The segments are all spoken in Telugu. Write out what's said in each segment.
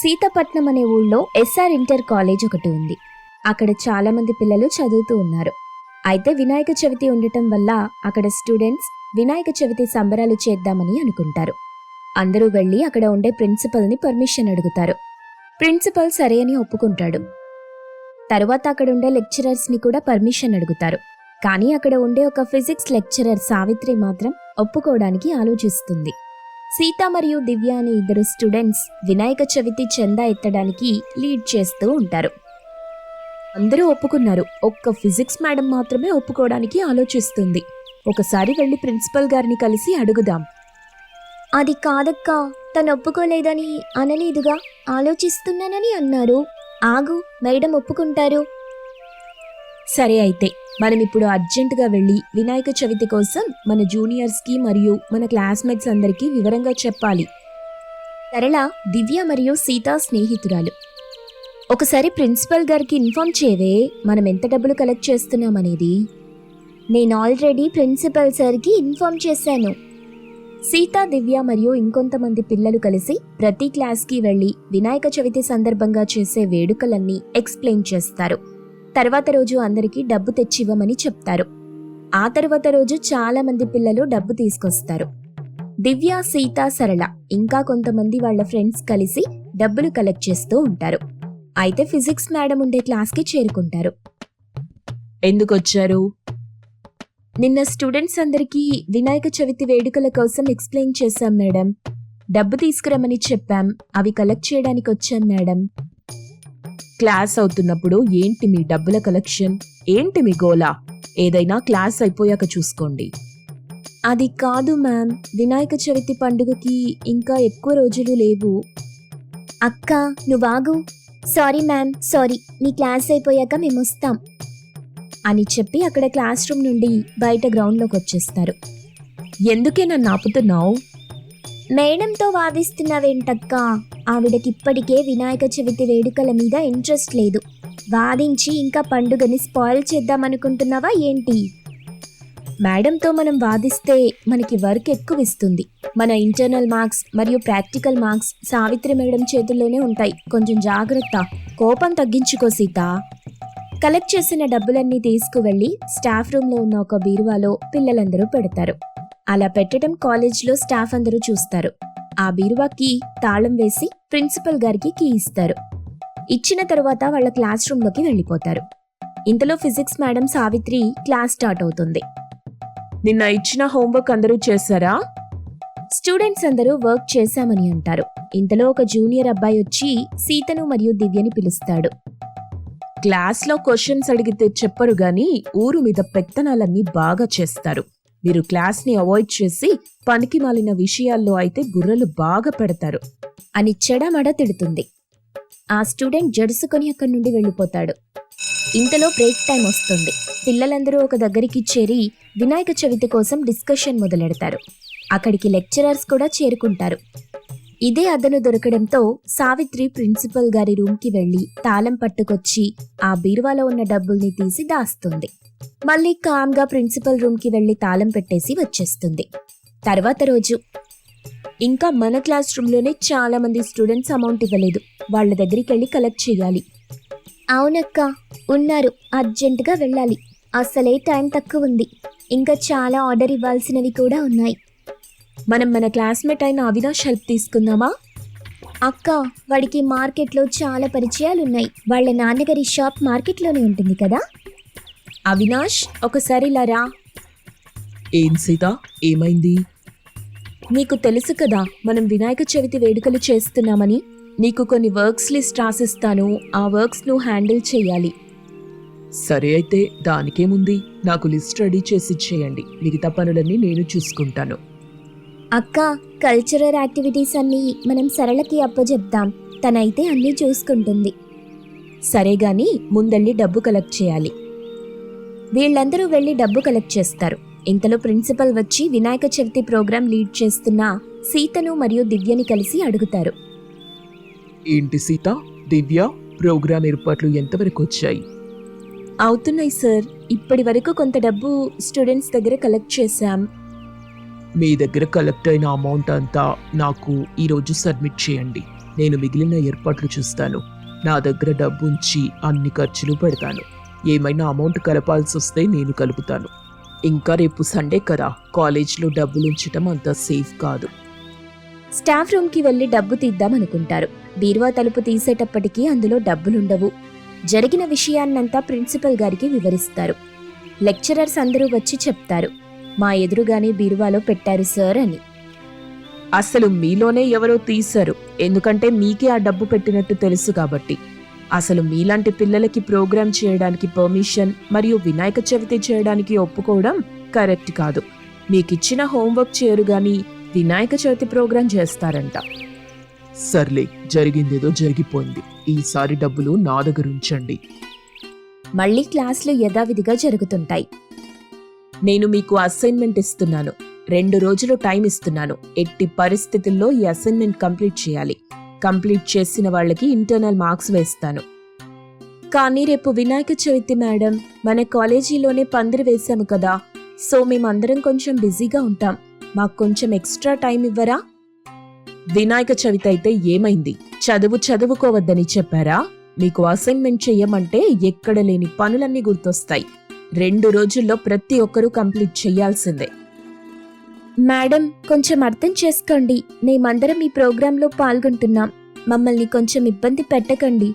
సీతపట్నం అనే ఊళ్ళో ఎస్ఆర్ ఇంటర్ కాలేజ్ ఒకటి ఉంది. అక్కడ చాలా మంది పిల్లలు చదువుతూ ఉన్నారు. అయితే వినాయక చవితి ఉండటం వల్ల అక్కడ స్టూడెంట్స్ వినాయక చవితి సంబరాలు చేద్దామని అనుకుంటారు. అందరూ వెళ్ళి అక్కడ ఉండే ప్రిన్సిపల్ని పర్మిషన్ అడుగుతారు. ప్రిన్సిపల్ సరే అని ఒప్పుకుంటాడు. తరువాత అక్కడ ఉండే లెక్చరర్స్ని కూడా పర్మిషన్ అడుగుతారు. కానీ అక్కడ ఉండే ఒక ఫిజిక్స్ లెక్చరర్ సావిత్రి మాత్రం ఒప్పుకోవడానికి ఆలోచిస్తుంది. సీత మరియు దివ్య అనే ఇద్దరు స్టూడెంట్స్ వినాయక చవితి చందా ఎత్తడానికి లీడ్ చేస్తూ ఉంటారు. అందరూ ఒప్పుకున్నారు. ఒక్క ఫిజిక్స్ మేడం మాత్రమే ఒప్పుకోవడానికి ఆలోచిస్తుంది. ఒకసారి వెళ్ళి ప్రిన్సిపల్ గారిని కలిసి అడుగుదాం. అది కాదక్కా తను ఒప్పుకోలేదని అనలేదుగా ఆలోచిస్తున్నానని అన్నారు. ఆగు మేడం ఒప్పుకుంటారు. సరే అయితే మనం ఇప్పుడు అర్జెంటుగా వెళ్ళి వినాయక చవితి కోసం మన జూనియర్స్కి మరియు మన క్లాస్మేట్స్ అందరికీ వివరంగా చెప్పాలి. సరళ దివ్య మరియు సీత స్నేహితురాలు. ఒకసారి ప్రిన్సిపల్ గారికి ఇన్ఫార్మ్ చేయవే మనం ఎంత డబ్బులు కలెక్ట్ చేస్తున్నామనేది నేను ఆల్రెడీ ప్రిన్సిపల్ సార్కి ఇన్ఫార్మ్ చేశాను. సీత దివ్య మరియు ఇంకొంతమంది పిల్లలు కలిసి ప్రతి క్లాస్కి వెళ్ళి వినాయక చవితి సందర్భంగా చేసే వేడుకలన్నీ ఎక్స్ప్లెయిన్ చేస్తారు. తర్వాత రోజు అందరికీ డబ్బు తెచ్చివ్వమని చెప్తారు. ఆ తర్వాత రోజు చాలా మంది పిల్లలు డబ్బు తీసుకొస్తారు. దివ్య సీత సరళ ఇంకా కొంతమంది వాళ్ళ ఫ్రెండ్స్ కలిసి డబ్బులు కలెక్ట్ చేస్తూ ఉంటారు. అయితే ఫిజిక్స్ మేడం ఉండే క్లాస్కి చేరుకుంటారు. ఎందుకు వచ్చారు నిన్న స్టూడెంట్స్ అందరికీ వినాయక చవితి వేడుకల కోసం ఎక్స్ప్లెయిన్ చేశాం మేడం. డబ్బు తీసుకురమ్మని చెప్పాం. అవి కలెక్ట్ చేయడానికి వచ్చాం మేడం. క్లాస్ అవుతున్నప్పుడు ఏంటి మీ డబ్బుల కలెక్షన్? ఏంటి మీ గోలా? ఏదైనా క్లాస్ అయిపోయాక చూసుకోండి. అది కాదు మ్యామ్. వినాయక చవితి పండుగకి ఇంకా ఎక్కువ రోజులు లేవు. అక్క నువ్వాగు సారీ మ్యామ్ సారీ. మీ క్లాస్ అయిపోయాక మేము వస్తాం. అని చెప్పి అక్కడ క్లాస్ రూమ్ నుండి బయట గ్రౌండ్లోకి వచ్చేస్తారు. ఎందుకే నన్ను ఆపుతున్నావు? మేడంతో వాదిస్తున్నావేంటక్క? ఆవిడకి ఇప్పటికే వినాయక చవితి వేడుకల మీద ఇంట్రెస్ట్ లేదు. వాదించి ఇంకా పండుగని స్పాయిల్ చేద్దామనుకుంటున్నావా ఏంటి? మేడంతో మనం వాదిస్తే మనకి వర్క్ ఎక్కువ ఇస్తుంది మన ఇంటర్నల్ మార్క్స్ మరియు ప్రాక్టికల్ మార్క్స్ సావిత్రి మేడం చేతుల్లోనే ఉంటాయి. కొంచెం జాగ్రత్త. కోపం తగ్గించుకో సీత. కలెక్ట్ చేసిన డబ్బులన్నీ తీసుకువెళ్ళి స్టాఫ్ రూమ్లో ఉన్న ఒక బీరువాలో పిల్లలందరూ పెడతారు. అలా పెట్టడం కాలేజ్లో స్టాఫ్ అందరూ చూస్తారు. ఆ బీరువాకి తాళం వేసి ప్రిన్సిపల్ గారికి కీ ఇస్తారు. ఇచ్చిన తరువాత వాళ్ళ క్లాస్ రూమ్లోకి వెళ్ళిపోతారు. ఇంతలో physics madam Savitri class start అవుతుంది. నిన్న ఇచ్చిన హోంవర్క్ అందరూ చేశారా? స్టూడెంట్స్ అందరూ వర్క్ చేశామని అంటారు. ఇంతలో ఒక జూనియర్ అబ్బాయి వచ్చి సీతను మరియు దివ్యని పిలుస్తాడు. క్లాస్లో క్వశ్చన్స్ అడిగితే చెప్పరు గాని ఊరు మీద పెత్తనాలన్నీ బాగా చేస్తారు. వీరు క్లాస్ని అవాయిడ్ చేసి పనికి మాలిన విషయాల్లో అయితే బుర్రలు బాగా పెడతారు అని చెడమడ తిడుతుంది. ఆ స్టూడెంట్ జడుసుకొని అక్కడి నుండి వెళ్ళిపోతాడు. ఇంతలో బ్రేక్ టైం వస్తుంది. పిల్లలందరూ ఒక దగ్గరికి చేరి వినాయక చవితి కోసం డిస్కషన్ మొదలెడతారు. అక్కడికి లెక్చరర్స్ కూడా చేరుకుంటారు. ఇదే అదను దొరకడంతో సావిత్రి ప్రిన్సిపల్ గారి రూమ్కి వెళ్ళి తాళం పట్టుకొచ్చి ఆ బీరువాలో ఉన్న డబ్బుల్ని తీసి దాస్తుంది. మళ్ళీ కామ్గా ప్రిన్సిపల్ రూమ్కి వెళ్ళి తాళం పెట్టేసి వచ్చేస్తుంది. తర్వాత రోజు. ఇంకా మన క్లాస్ రూమ్లోనే చాలా మంది స్టూడెంట్స్ అమౌంట్ ఇవ్వలేదు. వాళ్ళ దగ్గరికి వెళ్ళి కలెక్ట్ చేయాలి. అవునక్క ఉన్నారు. అర్జెంటుగా వెళ్ళాలి. అసలే టైం తక్కువ ఉంది. ఇంకా చాలా ఆర్డర్ ఇవ్వాల్సినవి కూడా ఉన్నాయి. మనం మన క్లాస్మేట్ అయిన అవినాష్ హెల్ప్ తీసుకుందామా? అక్క వాడికి మార్కెట్లో చాలా పరిచయాలు ఉన్నాయి వాళ్ళ నాన్నగారి షాప్ మార్కెట్లోనే ఉంటుంది కదా? అవినాష్ ఒకసారి ఇలా రా. ఏం సీత? ఏమైంది? నీకు తెలుసు కదా మనం వినాయక చవితి వేడుకలు చేస్తున్నామని. నీకు కొన్ని వర్క్స్ లిస్ట్ రాసిస్తాను ఆ వర్క్స్ నువ్వు హ్యాండిల్ చేయాలి. సరే అయితే దానికేముంది? నాకు లిస్ట్ రెడీ చేసి ఇచ్చేయండి. మిగతా పనులన్నీ నేను చూసుకుంటాను. అక్క కల్చరల్ యాక్టివిటీస్ అన్నీ మనం సరళకి అప్పచెప్దాం తనైతే అన్నీ చూసుకుంటుంది. సరే గాని ముందెళ్ళి డబ్బు కలెక్ట్ చేయాలి. వీళ్ళందరూ వెళ్ళి డబ్బు కలెక్ట్ చేస్తారు. ఇంతలో ప్రిన్సిపల్ వచ్చి వినాయక చవితి ప్రోగ్రాం లీడ్ చేస్తున్న సీతను మరియు దివ్యని కలిసి అడుగుతారు. ఏంటి సీత? దివ్య ప్రోగ్రామ్ ఏర్పాట్లు ఎంతవరకు వచ్చాయి? అవుతున్నాయి సార్. ఇప్పటి వరకు కొంత డబ్బు స్టూడెంట్స్ దగ్గర కలెక్ట్ చేశాం. మీ దగ్గర కలెక్ట్ అయిన అమౌంట్ అంతా నాకు ఈరోజు సబ్మిట్ చేయండి. నేను మిగిలిన ఏర్పాట్లు చూస్తాను. నా దగ్గర డబ్బు ఉంచి అన్ని ఖర్చులు పెడతాను. ఏమైనా అమౌంట్ కలపాల్సి వస్తే నేను కలుపుతాను. ఇంకా రేపు సండే కదా కాలేజ్లో డబ్బులు ఉంచటం అంత సేఫ్ కాదు. స్టాఫ్ రూమ్కి వెళ్ళి డబ్బు తీద్దామనుకుంటారు బీరువా తలుపు తీసేటప్పటికీ అందులో డబ్బులుండవు. జరిగిన విషయాన్నంతా ప్రిన్సిపల్ గారికి వివరిస్తారు. లెక్చరర్స్ అందరూ వచ్చి చెప్తారు. మా ఎదురుగానే బీరువాలో పెట్టారు సార్ అని. అసలు మీలోనే ఎవరో తీశారు. ఎందుకంటే మీకే ఆ డబ్బు పెట్టినట్టు తెలుసు కాబట్టి. అసలు మీలాంటి పిల్లలకి ప్రోగ్రామ్ చేయడానికి పర్మిషన్ మరియు వినాయక చవితి చేయడానికి ఒప్పుకోవడం కరెక్ట్ కాదు. మీకిచ్చిన హోంవర్క్ చేయరు గాని వినాయక చవితి ప్రోగ్రాం చేస్తారంట. సర్లే జరిగిందేదో జరిగిపోయింది. ఈసారి డబ్బులు నా దగ్గర ఉంచండి. మళ్ళీ క్లాసులు యథావిధిగా జరుగుతుంటాయి. నేను మీకు అసైన్మెంట్ ఇస్తున్నాను. రెండు రోజులు టైం ఇస్తున్నాను. ఎట్టి పరిస్థితుల్లో ఈ అసైన్మెంట్ కంప్లీట్ చేయాలి. కంప్లీట్ చేసిన వాళ్ళకి ఇంటర్నల్ మార్క్స్ వేస్తాను. కానీ రేపు వినాయక చవితి మేడం. మన కాలేజీలోనే పందిరి వేశాము కదా. సో మేమందరం కొంచెం బిజీగా ఉంటాం. మాకు కొంచెం ఎక్స్ట్రా టైం ఇవ్వరా? వినాయక చవితి అయితే ఏమైంది? చదువు చదువుకోవద్దని చెప్పారా? మీకు అసైన్మెంట్ చెయ్యమంటే ఎక్కడ లేని పనులన్నీ గుర్తొస్తాయి. రెండు రోజుల్లో ప్రతి ఒక్కరూ కంప్లీట్ చేయాల్సిందే. మేడం కొంచెం అర్థం చేసుకోండి. మేమందరం ఈ ప్రోగ్రాంలో పాల్గొంటున్నాం. మమ్మల్ని కొంచెం ఇబ్బంది పెట్టకండి.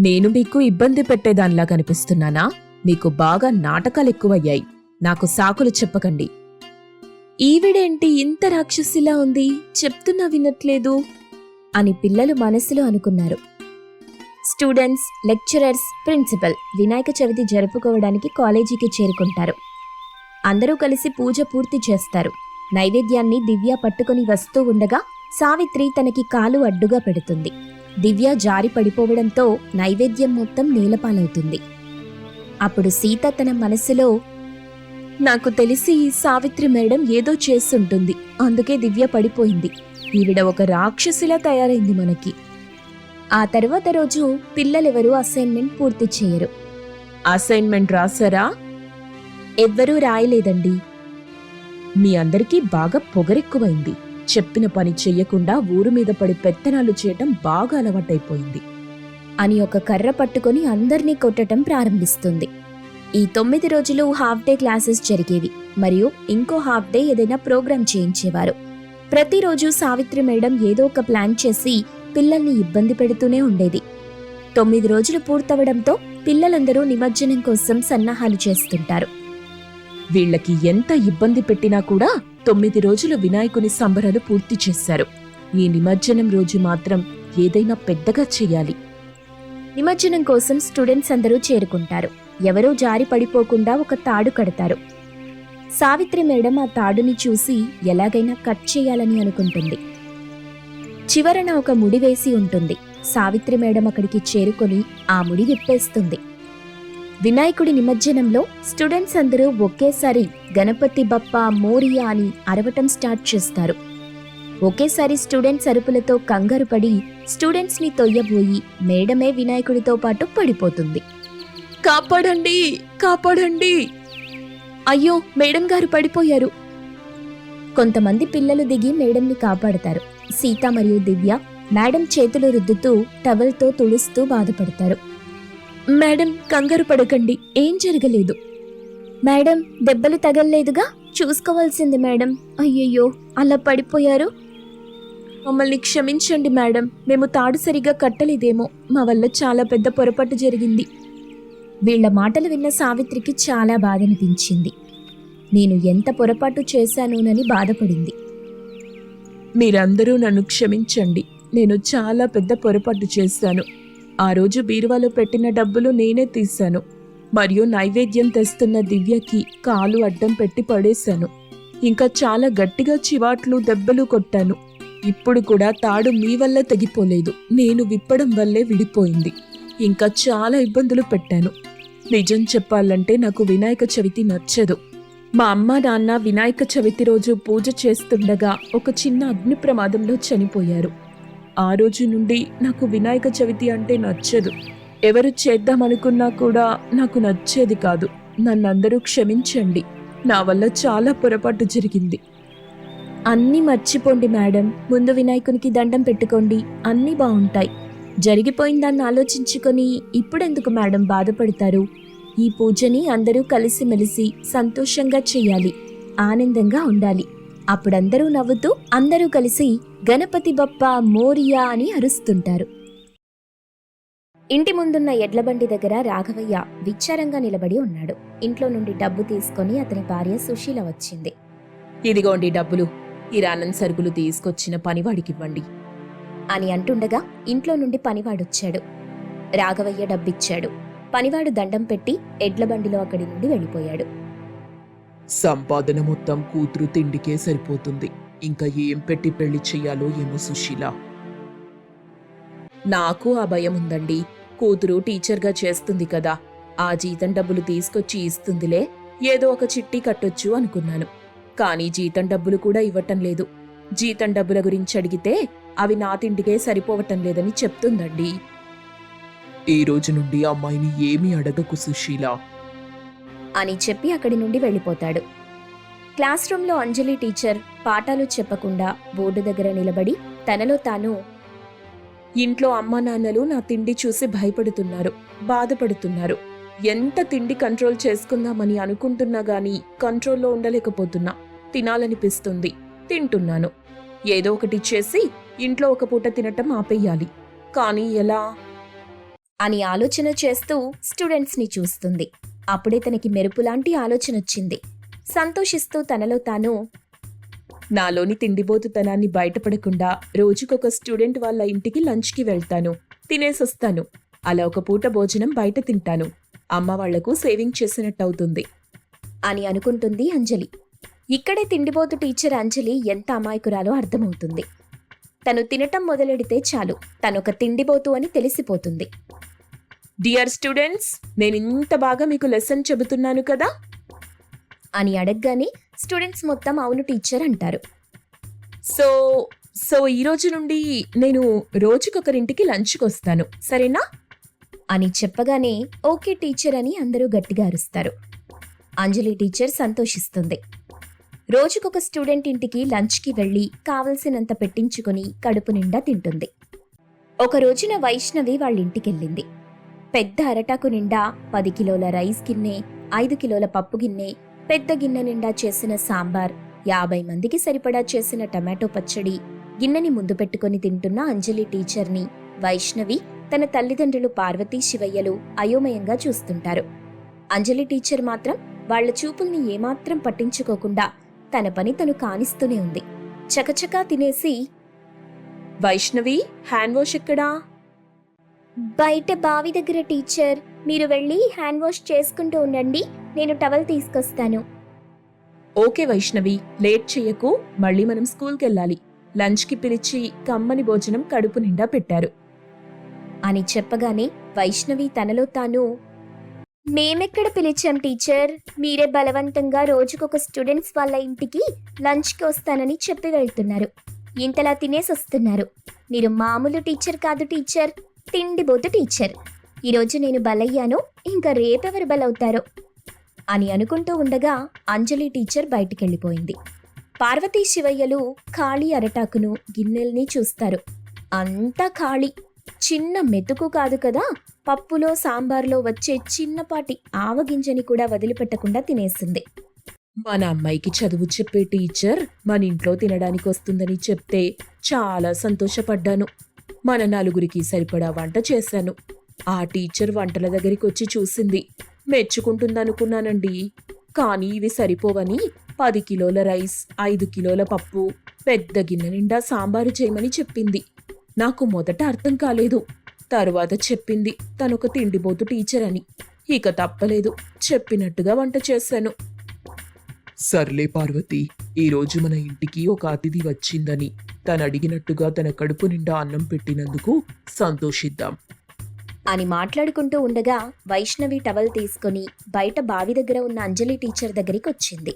నేను మీకు ఇబ్బంది పెట్టేదానిలా కనిపిస్తున్నానా? మీకు బాగా నాటకాలు ఎక్కువయ్యాయి. నాకు సాకులు చెప్పకండి. ఈవిడేంటి ఇంత రాక్షసిలా ఉంది? చెప్తున్నా వినట్లేదు. అని పిల్లలు మనసులో అనుకున్నారు. Students lecturers principal Vinayaka Chavithi జరుపుకోవడానికి కాలేజీకి చేరుకుంటారు. అందరూ కలిసి పూజ పూర్తి చేస్తారు. నైవేద్యాన్ని దివ్య పట్టుకొని వస్తూ ఉండగా సావిత్రి తనకి కాలు అడ్డుగా పెడుతుంది. దివ్య జారి పడిపోవడంతో నైవేద్యం మొత్తం నేలపాలవుతుంది. అప్పుడు సీత తన మనసులో నాకు తెలిసి సావిత్రి మేడం ఏదో చేస్తుంటుంది. అందుకే దివ్య పడిపోయింది. ఈవిడ ఒక రాక్షసిలా తయారైంది మనకి. ఆ తర్వాత రోజు పిల్లలెవరూ అసైన్మెంట్ పూర్తి చేయరు. అసైన్మెంట్ రాసారా ఎవ్వరూ రాయలేదండి. మీ అందరికీ బాగా పొగరెక్కువైంది. చెప్పిన పని చెయ్యకుండా ఊరు మీద పడి పెత్తనాలు చేయటం బాగా అలవాటైపోయింది. అని ఒక కర్ర పట్టుకొని అందర్నీ కొట్టటం ప్రారంభిస్తుంది. ఈ తొమ్మిది రోజులు హాఫ్ డే క్లాసెస్ జరిగేవి. మరియు ఇంకో హాఫ్ డే ఏదైనా ప్రోగ్రాం చేయించేవారు. ప్రతిరోజు సావిత్రి మేడం ఏదో ఒక ప్లాన్ చేసి పిల్లల్ని ఇబ్బంది పెడుతూనే ఉండేది. తొమ్మిది రోజులు పూర్తవడంతో పిల్లలందరూ నిమజ్జనం కోసం సన్నాహాలు చేస్తుంటారు. వీళ్ళకి ఎంత ఇబ్బంది పెట్టినా కూడా తొమ్మిది రోజులు వినాయకుని సంబరాలు పూర్తి చేశారు. ఈ నిమజ్జనం రోజు మాత్రం ఏదైనా పెద్దగా చేయాలి. నిమజ్జనం కోసం స్టూడెంట్స్ అందరూ చేరుకుంటారు. ఎవరో జారి పడిపోకుండా ఒక తాడు కడతారు. సావిత్రి మేడం ఆ తాడుని చూసి ఎలాగైనా కట్ చేయాలని అనుకుంటుంది. చివరన ఒక ముడి వేసి ఉంటుంది. సావిత్రి మేడం అక్కడికి చేరుకొని ఆ ముడి విప్పేస్తుంది. వినాయకుడి నిమజ్జనంలో స్టూడెంట్స్ అందరూ ఒకేసారి గణపతి బప్ప మోరియా అని అరవటం స్టార్ట్ చేస్తారు. ఒకేసారి స్టూడెంట్స్ అరుపులతో కంగారు పడి స్టూడెంట్స్ని తొయ్యబోయి మేడమే వినాయకుడితో పాటు పడిపోతుంది. కాపాడండి! కాపాడండి! అయ్యో మేడం గారు పడిపోయారు. కొంతమంది పిల్లలు దిగి మేడంని కాపాడతారు. సీత మరియు దివ్య మేడం చేతులు రుద్దుతూ టవల్తో తుడుస్తూ బాధపడతారు. మేడం కంగారు పడకండి ఏం జరగలేదు. మేడం దెబ్బలు తగలలేదుగా? చూసుకోవాల్సింది మేడం. అయ్యయ్యో అలా పడిపోయారు? మమ్మల్ని క్షమించండి మేడం మేము తాడు సరిగా కట్టలేదేమో. మా వల్ల చాలా పెద్ద పొరపాటు జరిగింది. వీళ్ళ మాటలు విన్న సావిత్రికి చాలా బాధ అనిపించింది. నేను ఎంత పొరపాటు చేశానోనని బాధపడింది. మీరందరూ నన్ను క్షమించండి నేను చాలా పెద్ద పొరపాటు చేశాను. ఆ రోజు బీరువాలో పెట్టిన డబ్బులు నేనే తీశాను. మరియు నైవేద్యం తెస్తున్న దివ్యకి కాలు అడ్డం పెట్టి పడేశాను. ఇంకా చాలా గట్టిగా చివాట్లు దెబ్బలు కొట్టాను. ఇప్పుడు కూడా తాడు మీ వల్ల తెగిపోలేదు. నేను విప్పడం వల్లే విడిపోయింది. ఇంకా చాలా ఇబ్బందులు పెట్టాను. నిజం చెప్పాలంటే నాకు వినాయక చవితి నచ్చదు. మా అమ్మ నాన్న వినాయక చవితి రోజు పూజ చేస్తుండగా ఒక చిన్న అగ్ని ప్రమాదంలో చనిపోయారు. ఆ రోజు నుండి నాకు వినాయక చవితి అంటే నచ్చదు. ఎవరు చేద్దామనుకున్నా కూడా నాకు నచ్చేది కాదు. నన్నందరూ క్షమించండి. నా వల్ల చాలా పొరపాటు జరిగింది. అన్నీ మర్చిపోండి మేడం. ముందు వినాయకునికి దండం పెట్టుకోండి. అన్నీ బాగుంటాయి. జరిగిపోయిందాన్ని ఆలోచించుకొని ఇప్పుడెందుకు మేడం బాధపడతారు? ఈ పూజని అందరూ కలిసిమెలిసి సంతోషంగా చేయాలి. ఆనందంగా ఉండాలి. అప్పుడందరూ నవ్వుతూ అందరూ కలిసి గణపతి బప్ప మోరియా అని అరుస్తుంటారు. ఇంటి ముందున్న ఎడ్లబండి దగ్గర రాఘవయ్య విచారంగా నిలబడి ఉన్నాడు. ఇంట్లో నుండి డబ్బు తీసుకొని అతని భార్య సుశీల వచ్చింది. ఇదిగోండి డబ్బులు ఈ రానం సరుకులు తీసుకొచ్చిన పనివాడికి ఇవ్వండి అని అంటుండగా ఇంట్లో నుండి పనివాడొచ్చాడు. రాఘవయ్య డబ్బిచ్చాడు. పనివాడు దండం పెట్టి ఎడ్లబండిలో అక్కడి నుండి వెళ్ళిపోయాడు. సంపాదన మొత్తం కూతురు తిండికే సరిపోతుంది. ఇంకా ఏం పెట్టి పెళ్ళి చెయ్యాలో ఏమో సుశీల. నాకు ఆ భయం ఉందండి. కూతురు టీచర్గా చేస్తుంది కదా. ఆ జీతం డబ్బులు తీసుకొచ్చి ఇస్తుందిలే. ఏదో ఒక చిట్టి కట్టొచ్చు అనుకున్నాను. కానీ జీతం డబ్బులు కూడా ఇవ్వటం లేదు. జీతం డబ్బుల గురించి అడిగితే అవి నా తిండికే సరిపోవటం లేదని చెప్తుందండి. ఈ రోజు నుండి అమ్మాయిని ఏమీ అడగకు సుశీల. అని చెప్పి అక్కడి నుండి వెళ్ళిపోతాడు. క్లాస్ రూమ్లో అంజలి టీచర్ పాఠాలు చెప్పకుండా బోర్డు దగ్గర నిలబడి తనలో తాను ఇంట్లో అమ్మా నాన్నలు నా తిండి చూసి భయపడుతున్నారు బాధపడుతున్నారు. ఎంత తిండి కంట్రోల్ చేసుకుందామని అనుకుంటున్నా గాని కంట్రోల్లో ఉండలేకపోతున్నా. తినాలనిపిస్తుంది. తింటున్నాను. ఏదో ఒకటి చేసి ఇంట్లో ఒక పూట తినటం ఆపేయాలి. కానీ ఎలా? అని ఆలోచన చేస్తూ స్టూడెంట్స్ని చూస్తుంది. అప్పుడే తనకి మెరుపులాంటి ఆలోచన వచ్చింది సంతోషిస్తూ తనలో తాను నాలోని తిండిబోతుతనాన్ని బయటపడకుండా రోజుకొక స్టూడెంట్ వాళ్ళ ఇంటికి లంచ్కి వెళ్తాను. తినేసొస్తాను. అలా ఒక పూట భోజనం బయట తింటాను. అమ్మ వాళ్ళకు సేవింగ్ చేసినట్టు అవుతుంది అని అనుకుంటుంది అంజలి. ఇక్కడే తిండిబోతు టీచర్ అంజలి ఎంత అమాయకురాలో అర్థమవుతుంది. తను తినటం మొదలెడితే చాలు. తనొక తిండిపోతు అని తెలిసిపోతుంది. డియర్ స్టూడెంట్స్ నేను ఇంత బాగా మీకు లెసన్ చెబుతున్నాను కదా? అని అడగగానే స్టూడెంట్స్ మొత్తం అవును టీచర్ అంటారు. సో సో ఈ రోజు నుండి నేను రోజుకొకరింటికి లంచ్కి వస్తాను సరేనా? అని చెప్పగానే ఓకే టీచర్ అని అందరూ గట్టిగా అరుస్తారు. అంజలి టీచర్ సంతోషిస్తుంది. రోజుకొక స్టూడెంట్ ఇంటికి లంచ్కి వెళ్ళి కావలసినంత పెట్టించుకుని కడుపు నిండా తింటుంది. ఒక రోజున వైష్ణవి వాళ్ళ ఇంటికెళ్ళింది పెద్ద అరటాకు నిండా పది కిలోల రైస్ గిన్నె ఐదు కిలోల పప్పు గిన్నె పెద్ద గిన్నె నిండా చేసిన సాంబార్ యాభై మందికి సరిపడా చేసిన టమాటో పచ్చడి గిన్నెని ముందు పెట్టుకొని తింటున్న అంజలి టీచర్ని వైష్ణవి తన తల్లిదండ్రులు పార్వతీ శివయ్యలు అయోమయంగా చూస్తుంటారు. అంజలి టీచర్ మాత్రం వాళ్ళ చూపుల్ని ఏమాత్రం పట్టించుకోకుండా తన పని తను కానిస్తూనే ఉంది. చకచకా తినేసి వైష్ణవి హ్యాండ్ వాష్ ఎక్కడా? బయట బావి దగ్గర టీచర్ మీరు వెళ్ళి హ్యాండ్ వాష్ చేసుకుంటూ ఉండండి నేను టవల్ తీసుకొస్తాను. ఓకే వైష్ణవి లేట్ చెయ్యకు మళ్ళీ మనం స్కూల్కి వెళ్ళాలి లంచ్కి పిలిచి కమ్మని భోజనం కడుపు నిండా పెట్టారు. అని చెప్పగానే వైష్ణవి తనలో తాను మేమెక్కడ పిలిచాం టీచర్? మీరే బలవంతంగా రోజుకొక స్టూడెంట్స్ వాళ్ళ ఇంటికి లంచ్కి వస్తానని చెప్పి వెళ్తున్నారు. ఇంతలా తినేసి వస్తున్నారు మీరు మామూలు టీచర్ కాదు టీచర్. తిండిబోతు టీచర్. ఈరోజు నేను బలయ్యాను ఇంకా రేపెవరు బలవుతారో? అని అనుకుంటూ ఉండగా అంజలి టీచర్ బయటికెళ్ళిపోయింది. పార్వతీ శివయ్యలు ఖాళీ అరటాకును గిన్నెల్ని చూస్తారు. అంతా ఖాళీ. చిన్న మెతుకు కాదు కదా పప్పులో సాంబార్లో వచ్చే చిన్నపాటి ఆవగింజని కూడా వదిలిపెట్టకుండా తినేసింది. మన అమ్మాయికి చదువు చెప్పే టీచర్ మన ఇంట్లో తినడానికి వస్తుందని చెప్తే చాలా సంతోషపడ్డాను. మన నలుగురికి సరిపడా వంట చేశాను. ఆ టీచర్ వంటల దగ్గరికి వచ్చి చూసింది. మెచ్చుకుంటుందనుకున్నానండి. కానీ ఇవి సరిపోవని పది కిలోల రైస్ ఐదు కిలోల పప్పు పెద్ద గిన్నె నిండా సాంబారు చేయమని చెప్పింది. నాకు మొదట అర్థం కాలేదు. తరువాత చెప్పింది తనొక తిండిబోతు టీచర్ అని ఇక తప్పలేదు. చెప్పినట్టుగా వంట చేశాను. సర్లే పార్వతి ఈరోజు మన ఇంటికి ఒక అతిథి వచ్చిందని. తను అడిగినట్టుగా తన కడుపు నిండా అన్నం పెట్టినందుకు సంతోషిద్దాం. అని మాట్లాడుకుంటూ ఉండగా వైష్ణవి టవల్ తీసుకొని బయట బావి దగ్గర ఉన్న అంజలి టీచర్ దగ్గరికి వచ్చింది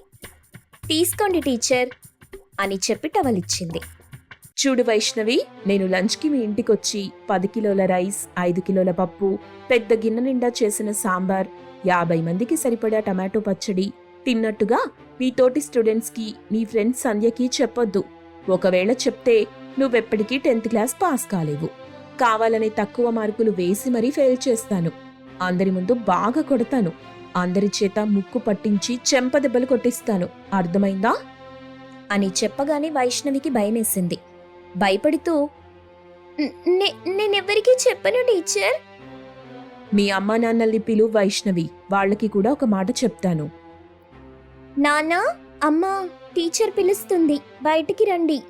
తీసుకోండి టీచర్ అని చెప్పి టవల్ ఇచ్చింది. చూడు వైష్ణవి నేను లంచ్కి మీ ఇంటికొచ్చి పది కిలోల రైస్ ఐదు కిలోల పప్పు పెద్ద గిన్నె నిండా చేసిన సాంబార్ యాభై మందికి సరిపడా టమాటో పచ్చడి తిన్నట్టుగా మీ తోటి స్టూడెంట్స్కి మీ ఫ్రెండ్స్ సంధ్యకి చెప్పొద్దు. ఒకవేళ చెప్తే నువ్వెప్పటికీ టెన్త్ క్లాస్ పాస్ కాలేవు. కావాలని తక్కువ మార్కులు వేసి మరీ ఫెయిల్ చేస్తాను. అందరి ముందు బాగా కొడతాను. అందరి చేత ముక్కు పట్టించి చెంపదెబ్బలు కొట్టిస్తాను. అర్థమైందా? అని చెప్పగానే వైష్ణవికి భయమేసింది. భయపడుతూ నేనెవరికీ చెప్పను టీచర్. మీ అమ్మా నాన్నల్ని పిలు వైష్ణవి. వాళ్ళకి కూడా ఒక మాట చెప్తాను. నానా అమ్మా టీచర్ పిలుస్తుంది. బయటికి రండి.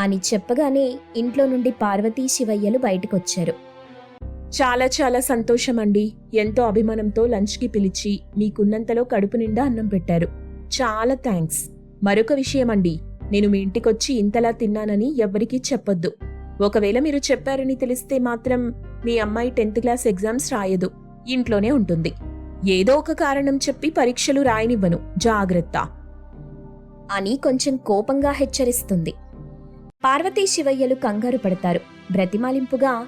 అని చెప్పగానే ఇంట్లో నుండి పార్వతీ శివయ్యలు బయటకొచ్చారు. చాలా చాలా సంతోషం అండి ఎంతో అభిమానంతో లంచ్కి పిలిచి మీకున్నంతలో కడుపు నిండా అన్నం పెట్టారు. చాలా థ్యాంక్స్. మరొక విషయం అండి నేను మీ ఇంటికొచ్చి ఇంతలా తిన్నానని ఎవ్వరికీ చెప్పొద్దు. ఒకవేళ మీరు చెప్పారని తెలిస్తే మాత్రం మీ అమ్మాయి టెన్త్ క్లాస్ ఎగ్జామ్స్ రాయదు. ఇంట్లోనే ఉంటుంది. ఏదో ఒక కారణం చెప్పి పరీక్షలు రాయనివ్వను. జాగ్రత్త. అని కొంచెం కోపంగా హెచ్చరిస్తుంది. పార్వతీ శివయ్యలు కంగారు పడతారు. బ్రతిమాలింపుగా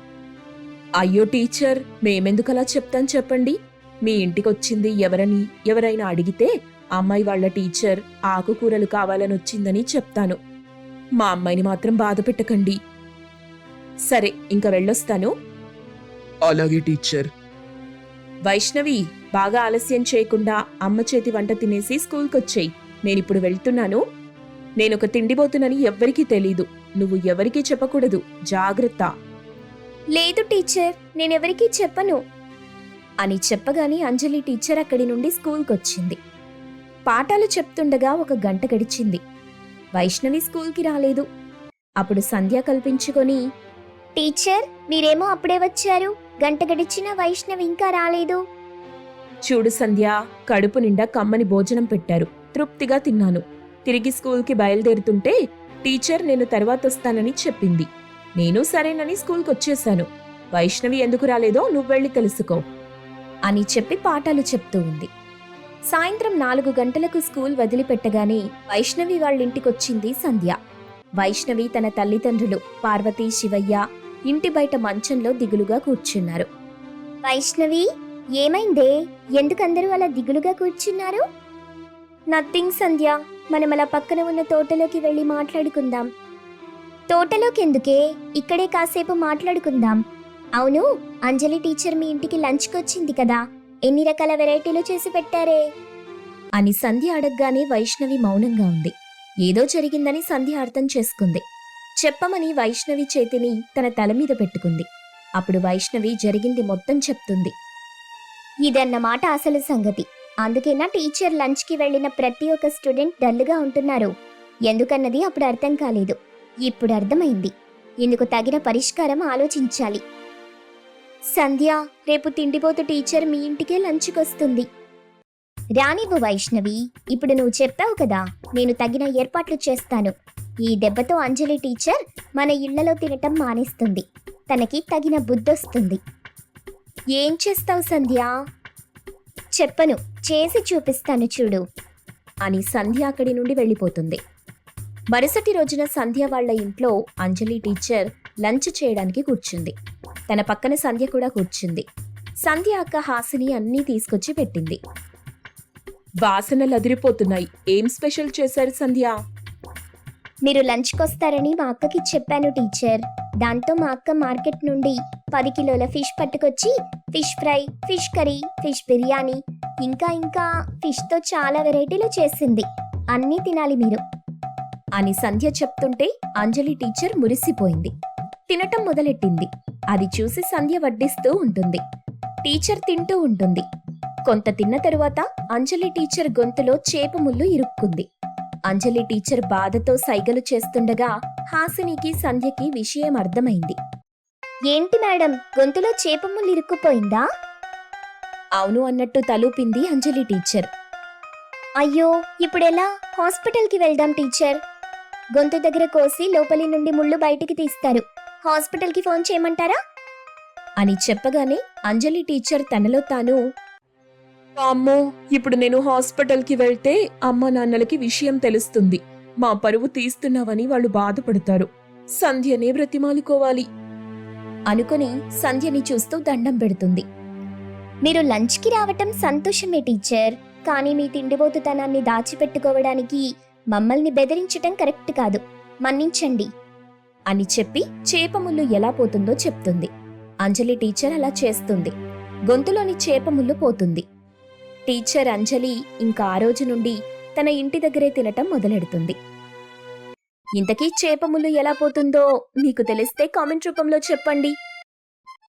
అయ్యో టీచర్ మేమెందుకలా చెప్తాం చెప్పండి? మీ ఇంటికొచ్చింది ఎవరని ఎవరైనా అడిగితే అమ్మాయి వాళ్ళ టీచర్ ఆకుకూరలు కావాలని వచ్చిందని చెప్తాను. మా అమ్మాయిని మాత్రం బాధ పెట్టకండి. సరే ఇంకా వెళ్ళొస్తాను. అలాగే టీచర్. వైష్ణవి బాగా ఆలస్యం చేయకుండా అమ్మ చేతి వంట తినేసి స్కూల్కొచ్చేయి. నేనిప్పుడు వెళ్తున్నాను. నేనొక తిండిపోతునని ఎవ్వరికీ తెలీదు. నువ్వు ఎవరికీ చెప్పకూడదు. జాగ్రత్త. లేదు టీచర్ నేనెవరికీ చెప్పను అని చెప్పగానే అంజలి టీచర్ అక్కడి నుండి స్కూల్కొచ్చింది. పాఠాలు చెప్తుండగా ఒక గంట గడిచింది. వైష్ణవి స్కూల్కి రాలేదు. అప్పుడు సంధ్య కల్పించుకొని టీచర్ మీరేమో అప్పుడే వచ్చారు. గంట గడిచిన వైష్ణవి ఇంకా రాలేదు. చూడు సంధ్య కడుపు నిండా కమ్మని భోజనం పెట్టారు. తృప్తిగా తిన్నాను. తిరిగి స్కూల్కి బయలుదేరుతుంటే టీచర్ నేను తర్వాత వస్తానని చెప్పింది. నేను సరేనని స్కూల్కి వచ్చేశాను. వైష్ణవి ఎందుకు రాలేదో నువ్వెళ్ళి తెలుసుకో. అని చెప్పి పాఠాలు చెప్తూ ఉంది. సాయంత్రం నాలుగు గంటలకు స్కూల్ వదిలిపెట్టగానే వైష్ణవి వాళ్ళింటికొచ్చింది సంధ్య. వైష్ణవి తన తల్లిదండ్రులు పార్వతీ శివయ్య ఇంటి బయట మంచంలో దిగులుగా కూర్చున్నారు. వైష్ణవి ఏమైందే? ఎందుకందరూ అలా దిగులుగా కూర్చున్నారు? నథింగ్ సంధ్య. మనం అలా పక్కన ఉన్న తోటలోకి వెళ్ళి మాట్లాడుకుందాం. తోటలోకి ఎందుకే? ఇక్కడే కాసేపు మాట్లాడుకుందాం. అవును అంజలి టీచర్ మీ ఇంటికి లంచ్కి వచ్చింది కదా. ఎన్ని రకాల వెరైటీలు చేసి పెట్టారే? అని సంధ్య అడగగానే వైష్ణవి మౌనంగా ఉంది. ఏదో జరిగిందని సంధ్య అర్థం చేసుకుంది. చెప్పమని వైష్ణవి చేతిని తన తల మీద పెట్టుకుంది. అప్పుడు వైష్ణవి జరిగింది మొత్తం చెప్తుంది. ఇదన్నమాట అసలు సంగతి. అందుకేనా టీచర్ లంచ్కి వెళ్ళిన ప్రతి ఒక్క స్టూడెంట్ డల్గా ఉంటున్నారు. ఎందుకన్నది అప్పుడు అర్థం కాలేదు. ఇప్పుడు అర్థమైంది. ఇందుకు తగిన పరిష్కారం ఆలోచించాలి. సంధ్య రేపు తిండిపోతు టీచర్ మీ ఇంటికే లంచ్కి వస్తుంది రానివ్వు వైష్ణవి. ఇప్పుడు నువ్వు చెప్పావు కదా నేను తగిన ఏర్పాట్లు చేస్తాను. ఈ దెబ్బతో అంజలి టీచర్ మన ఇళ్ళలో తినటం మానేస్తుంది. తనకి తగిన బుద్ధొస్తుంది. ఏం చేస్తావు సంధ్య? చెప్పను చేసి చూపిస్తాను చూడు అని సంధ్య అక్కడి నుండి వెళ్ళిపోతుంది. మరుసటి రోజున సంధ్య వాళ్ళ ఇంట్లో అంజలి టీచర్ లంచ్ చేయడానికి కూర్చుంది. తన పక్కన సంధ్య కూడా కూర్చుంది. సంధ్య అక్క హాసిని అన్నీ తీసుకొచ్చి పెట్టింది. వాసనలు అదిరిపోతున్నాయి ఏం స్పెషల్ చేశారు సంధ్య? మీరు లంచ్కి వస్తారని మా అక్కకి చెప్పాను టీచర్. దాంతో మా అక్క మార్కెట్ నుండి పది కిలోల ఫిష్ పట్టుకొచ్చి fish fry fish curry fish biryani ఇంకా ఇంకా ఫిష్తో చాలా వెరైటీలు చేసింది. అన్నీ తినాలి మీరు. అని సంధ్య చెప్తుంటే అంజలి టీచర్ మురిసిపోయింది. తినటం మొదలెట్టింది. అది చూసి సంధ్య వడ్డిస్తూ ఉంటుంది. టీచర్ తింటూ ఉంటుంది. కొంత తిన్న తరువాత అంజలి టీచర్ గొంతులో చేప ముళ్ళు ఇరుక్కుంది. అంజలి టీచర్ బాధతో సైగలు చేస్తుండగా హాసినికి సంధ్యకి విషయం అర్థమైంది. ఏంటి మేడం? గొంతులో చేపములు ఇరుక్కుపోయిందా? అవును అన్నట్టు తలూపింది అంజలి టీచర్. అయ్యో ఇప్పుడెలా? హాస్పిటల్కి వెళ్దాం టీచర్. గొంతు దగ్గర కోసి లోపలి నుండి ముళ్ళు బయటికి తీస్తారు. హాస్పిటల్కి ఫోన్ చేయమంటారా? అని చెప్పగానే అంజలి టీచర్ తనలో తాను అమ్మో ఇప్పుడు నేను హాస్పిటల్కి వెళ్తే అమ్మ నాన్నలకి విషయం తెలుస్తుంది. మా పరువు తీస్తున్నావని వాళ్ళు బాధపడతారు. సంధ్యనే బ్రతిమాలుకోవాలి. అనుకుని సంధ్యని చూస్తూ దండం పెడుతుంది. మీరు లంచ్కి రావటం సంతోషమే టీచర్. కానీ మీ తిండిబోతుతనాన్ని దాచిపెట్టుకోవడానికి మమ్మల్ని బెదిరించటం కరెక్ట్ కాదు. మన్నించండి. అని చెప్పి చేపముళ్ళు ఎలా పోతుందో చెప్తుంది. అంజలి టీచర్ అలా చేస్తుంది. గొంతులోని చేపముళ్ళు పోతుంది. టీచర్ అంజలి ఇంకా ఆ రోజు నుండి తన ఇంటి దగ్గరే తినటం మొదలెడుతుంది. ఇంతకీ చేపములు ఎలా పోతుందో మీకు తెలిస్తే కామెంట్ రూపంలో చెప్పండి.